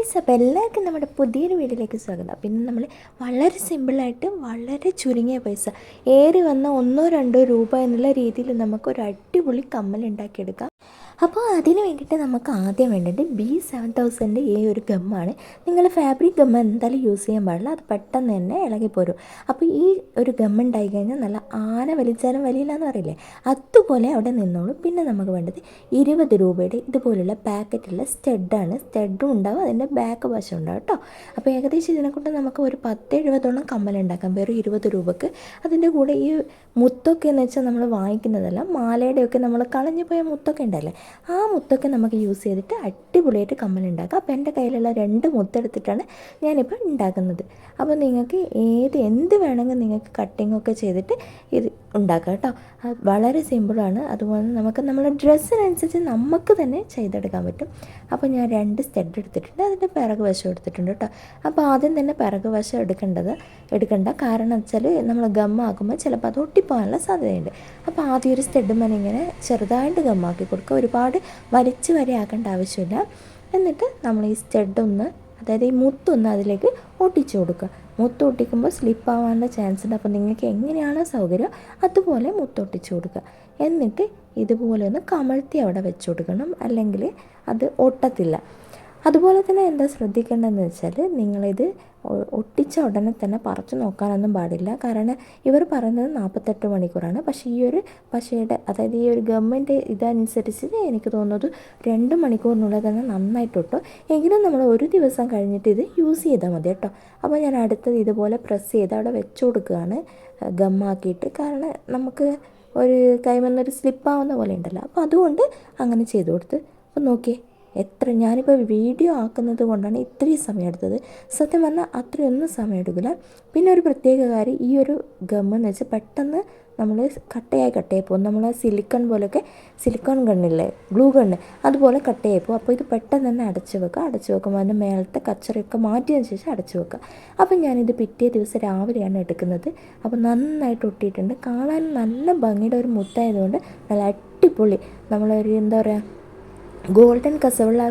Guys അപ്പോൾ എല്ലാവർക്കും നമ്മുടെ പുതിയൊരു വീഡിയോയിലേക്ക് സ്വാഗതം. പിന്നെ നമ്മൾ വളരെ സിമ്പിളായിട്ട് വളരെ ചുരുങ്ങിയ പൈസ. ഏറി വന്ന ഒന്നോ രണ്ടോ രൂപ എന്നുള്ള രീതിയിൽ നമുക്ക് ഒരു അടിപൊളി കമ്മൽ ഉണ്ടാക്കിയെടുക്കാം അപ്പോൾ അതിന് വേണ്ടിയിട്ട് നമുക്ക് ആദ്യം വേണ്ടത് ബി സെവൻ തൗസൻഡ് ഈ ഒരു ഗമ്മാണ് നിങ്ങൾ ഫാബ്രിക് ഗം എന്തായാലും യൂസ് ചെയ്യാൻ പാടില്ല. അത് പെട്ടെന്ന് തന്നെ ഇളകിപ്പോരും അപ്പോൾ ഈ ഒരു ഗം ഉണ്ടായി കഴിഞ്ഞാൽ നല്ല ആന വലിച്ചാലും വലിയില്ല എന്ന് പറയില്ലേ? അതുപോലെ അവിടെ നിന്നോളും. പിന്നെ നമുക്ക് വേണ്ടത് ഇരുപത് രൂപയുടെ ഇതുപോലുള്ള പാക്കറ്റുള്ള സ്റ്റെഡാണ് സ്റ്റെഡും ഉണ്ടാവും. അതിന്റെ ബാക്ക് വശം ഉണ്ടാവും കേട്ടോ. അപ്പോൾ ഏകദേശം ഇതിനെക്കൊണ്ട് നമുക്ക് ഒരു പത്ത് എഴുപതോളം കമ്മൽ ഉണ്ടാക്കാം. വെറും ഇരുപത് രൂപക്ക്. അതിന്റെ കൂടെ ഈ മുത്തൊക്കെ എന്ന് വെച്ചാൽ നമ്മൾ വാങ്ങിക്കുന്നതല്ല മാലയുടെയൊക്കെ നമ്മൾ കളഞ്ഞു പോയ മുത്തൊക്കെ ഉണ്ടല്ലേ? ആ മുത്തൊക്കെ നമുക്ക് യൂസ് ചെയ്തിട്ട് അടിപൊളിയായിട്ട് കമ്മൽ ഉണ്ടാക്കാം. അപ്പോൾ എന്റെ കയ്യിലുള്ള രണ്ട് മുത്തെടുത്തിട്ടാണ് ഞാനിപ്പോൾ ഉണ്ടാക്കുന്നത്. അപ്പോൾ നിങ്ങൾക്ക് ഏത് എന്ത് വേണമെങ്കിൽ നിങ്ങൾക്ക് കട്ടിങ്ങൊക്കെ ചെയ്തിട്ട് ഇത് ഉണ്ടാക്കാം കേട്ടോ. വളരെ സിമ്പിളാണ് അതുപോലെ നമുക്ക് നമ്മുടെ ഡ്രസ്സിനനുസരിച്ച് നമുക്ക് തന്നെ ചെയ്തെടുക്കാൻ പറ്റും. അപ്പോൾ ഞാൻ രണ്ട് സ്റ്റെഡ് എടുത്തിട്ടുണ്ട്. അതിന്റെ പിറക് വശം എടുത്തിട്ടുണ്ട് കേട്ടോ. അപ്പോൾ ആദ്യം തന്നെ പിറക് വശം എടുക്കേണ്ടത് എടുക്കേണ്ട. കാരണം വെച്ചാൽ നമ്മൾ ഗമ്മാക്കുമ്പോൾ ചിലപ്പോൾ അത് ഒട്ടിപ്പോകാനുള്ള സാധ്യതയുണ്ട്. അപ്പോൾ ആദ്യം ഒരു സ്റ്റെഡ് ഇങ്ങനെ ചെറുതായിട്ട് ഗമ്മാക്കി കൊടുക്കുക. ഒരുപാട് വലിച്ച് വരെ ആക്കേണ്ട ആവശ്യമില്ല. എന്നിട്ട് നമ്മൾ ഈ സ്റ്റെഡ് ഒന്ന് അതായത് ഈ മുത്തൊന്ന് അതിലേക്ക് ഒട്ടിച്ചു കൊടുക്കുക. മുത്ത് സ്ലിപ്പാവാനുള്ള ചാൻസ് ഉണ്ട് അപ്പോൾ നിങ്ങൾക്ക് എങ്ങനെയാണോ സൗകര്യം? അതുപോലെ മുത്തൊട്ടിച്ചു കൊടുക്കുക. എന്നിട്ട് ഇതുപോലെ ഒന്ന് കമഴ്ത്തി അവിടെ വെച്ച് കൊടുക്കണം. അല്ലെങ്കിൽ അത് ഒട്ടത്തില്ല. അതുപോലെ തന്നെ എന്താ ശ്രദ്ധിക്കേണ്ടതെന്ന് വെച്ചാൽ നിങ്ങളിത് ഒട്ടിച്ച ഉടനെ തന്നെ പറിച്ചു നോക്കാനൊന്നും പാടില്ല. കാരണം ഇവർ പറയുന്നത് നാൽപ്പത്തെട്ട് മണിക്കൂറാണ്. പക്ഷേ ഈ ഒരു പശയുടെ അതായത് ഈ ഒരു ഗവൺമെന്റ് ഇതനുസരിച്ച് എനിക്ക് തോന്നുന്നത് രണ്ട് മണിക്കൂറിനുള്ളിൽ തന്നെ നന്നായിട്ട് ഒട്ടും എങ്കിലും നമ്മൾ ഒരു ദിവസം കഴിഞ്ഞിട്ട് ഇത് യൂസ് ചെയ്താൽ മതി കേട്ടോ. അപ്പോൾ ഞാൻ അടുത്തത് ഇതുപോലെ പ്രസ് ചെയ്ത് അവിടെ വെച്ച് കൊടുക്കുകയാണ് ഗമ്മാക്കിയിട്ട് കാരണം നമുക്ക് ഒരു കൈമെന്നൊരു സ്ലിപ്പാവുന്ന പോലെ ഉണ്ടല്ലോ. അപ്പോൾ അതുകൊണ്ട് അങ്ങനെ ചെയ്തു കൊടുത്ത്. അപ്പോൾ നോക്കിയേ എത്ര ഞാനിപ്പോൾ വീഡിയോ ആക്കുന്നത് കൊണ്ടാണ് ഇത്രയും സമയം എടുത്തത്. സത്യം പറഞ്ഞാൽ അത്രയൊന്നും സമയം എടുക്കില്ല. പിന്നെ ഒരു പ്രത്യേക കാര്യം ഈ ഒരു ഗം എന്ന് വെച്ചാൽ പെട്ടെന്ന് നമ്മൾ കട്ടയായി കട്ടയായി പോകും. നമ്മൾ സിലിക്കൺ പോലെയൊക്കെ സിലിക്കൺ ഗണ്ണില്ലേ ഗ്ലൂ ഗണ്ണ് അതുപോലെ കട്ടയായി പോകും. അപ്പോൾ ഇത് പെട്ടെന്ന് തന്നെ അടച്ചു വെക്കുക. അടച്ചു വെക്കുമ്പോൾ അതിന്റെ മേലത്തെ കച്ചറയൊക്കെ മാറ്റിയതിന് ശേഷം അടച്ചു വെക്കുക. അപ്പം ഞാനിത് പിറ്റേ ദിവസം രാവിലെയാണ് എടുക്കുന്നത്. അപ്പോൾ നന്നായിട്ട് ഒട്ടിയിട്ടുണ്ട്. കാണാൻ നല്ല ഭംഗിയുടെ ഒരു മുത്തായതുകൊണ്ട് നല്ല അടിപൊളി. നമ്മളൊരു എന്താ പറയുക ഗോൾഡൻ കസവുള്ള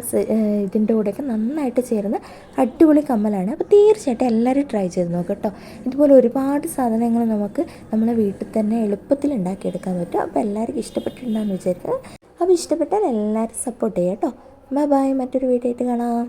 ഇതിന്റെ കൂടെയൊക്കെ നന്നായിട്ട് ചേരുന്ന അടിപൊളി കമ്മലാണ്. അപ്പോൾ തീർച്ചയായിട്ടും എല്ലാവരും ട്രൈ ചെയ്ത് നോക്കുക കേട്ടോ. ഇതുപോലെ ഒരുപാട് സാധനങ്ങൾ നമുക്ക് നമ്മളെ വീട്ടിൽ തന്നെ എളുപ്പത്തിൽ ഉണ്ടാക്കിയെടുക്കാൻ പറ്റും. അപ്പോൾ എല്ലാവർക്കും ഇഷ്ടപ്പെട്ടിട്ടുണ്ടാകുമെന്ന് വിചാരിക്കുക അപ്പോൾ ഇഷ്ടപ്പെട്ടാൽ എല്ലാവരും സപ്പോർട്ട് ചെയ്യാം കേട്ടോ. ബൈ ബൈ മറ്റൊരു വീഡിയോ ആയിട്ട് കാണാം.